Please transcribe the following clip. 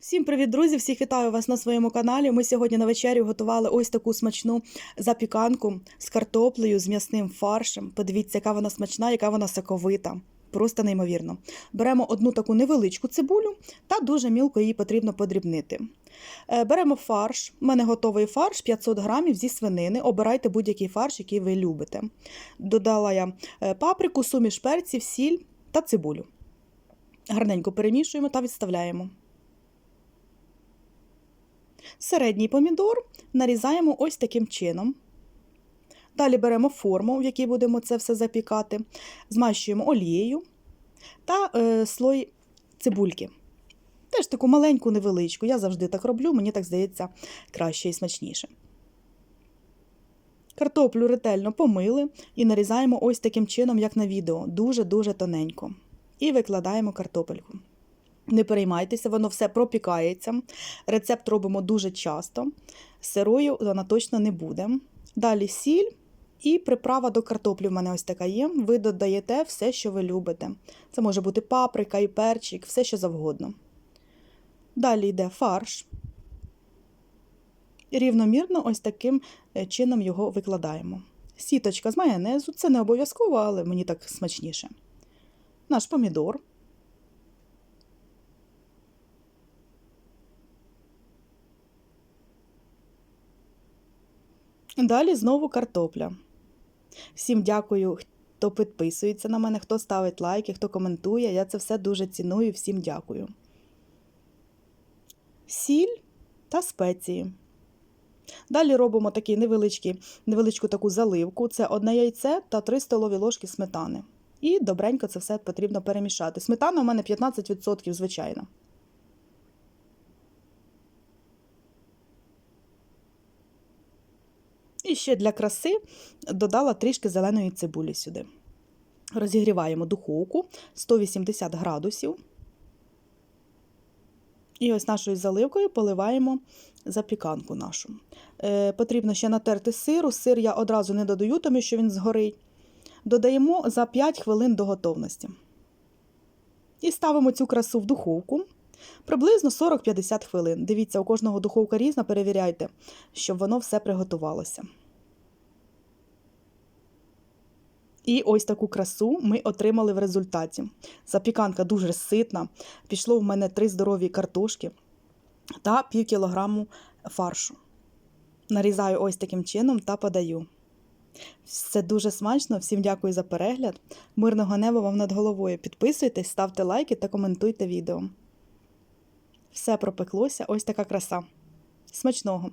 Всім привіт, друзі! Всіх вітаю вас на своєму каналі. Ми сьогодні на вечерю готували ось таку смачну запіканку з картоплею, з м'ясним фаршем. Подивіться, яка вона смачна, яка вона соковита. Просто неймовірно. Беремо одну таку невеличку цибулю та дуже мілко її потрібно подрібнити. Е, Беремо фарш. У мене готовий фарш 500 грамів зі свинини. Обирайте будь-який фарш, який ви любите. Додала я е, паприку, суміш перців, сіль та цибулю. Гарненько перемішуємо та відставляємо. Середній помідор нарізаємо ось таким чином. Далі беремо форму, в якій будемо це все запікати, змащуємо олією та е, слой цибульки. Теж таку маленьку, невеличку. Я завжди так роблю, мені так здається краще і смачніше. Картоплю ретельно помили і нарізаємо ось таким чином, як на відео, дуже-дуже тоненько. І викладаємо картопельку. Не переймайтеся, воно все пропікається. Рецепт робимо дуже часто. Сирою вона точно не буде. Далі сіль і приправа до картоплі в мене ось така є. Ви додаєте все, що ви любите. Це може бути паприка і перчик, все що завгодно. Далі йде фарш. Рівномірно ось таким е, чином його викладаємо. Сіточка з майонезу, це не обов'язково, але мені так смачніше. Наш помідор. Далі знову картопля. Всім дякую, хто підписується на мене, хто ставить лайки, хто коментує. Я це все дуже ціную. Всім дякую. Сіль та спеції. Далі робимо такі невеличкі, невеличку таку заливку. Це одне яйце та 3 столові ложки сметани. І добренько це все потрібно перемішати. Сметана у мене 15%, звичайно. І ще для краси додала трішки зеленої цибулі сюди. Розігріваємо духовку 180 градусів. І ось нашою заливкою поливаємо запіканку нашу. Е, потрібно ще натерти сиру. Сир я одразу не додаю, тому що він згорить. Додаємо за 5 хвилин до готовності. І ставимо цю красу в духовку. Приблизно 40-50 хвилин. Дивіться, у кожного духовка різна, перевіряйте, щоб воно все приготувалося. І ось таку красу ми отримали в результаті. Запіканка дуже ситна. Пішло в мене три здорові картошки та пів кілограму фаршу. Нарізаю ось таким чином та подаю. Все дуже смачно. Всім дякую за перегляд. Мирного неба вам над головою. Підписуйтесь, ставте лайки та коментуйте відео. Все пропеклося, ось така краса. Смачного!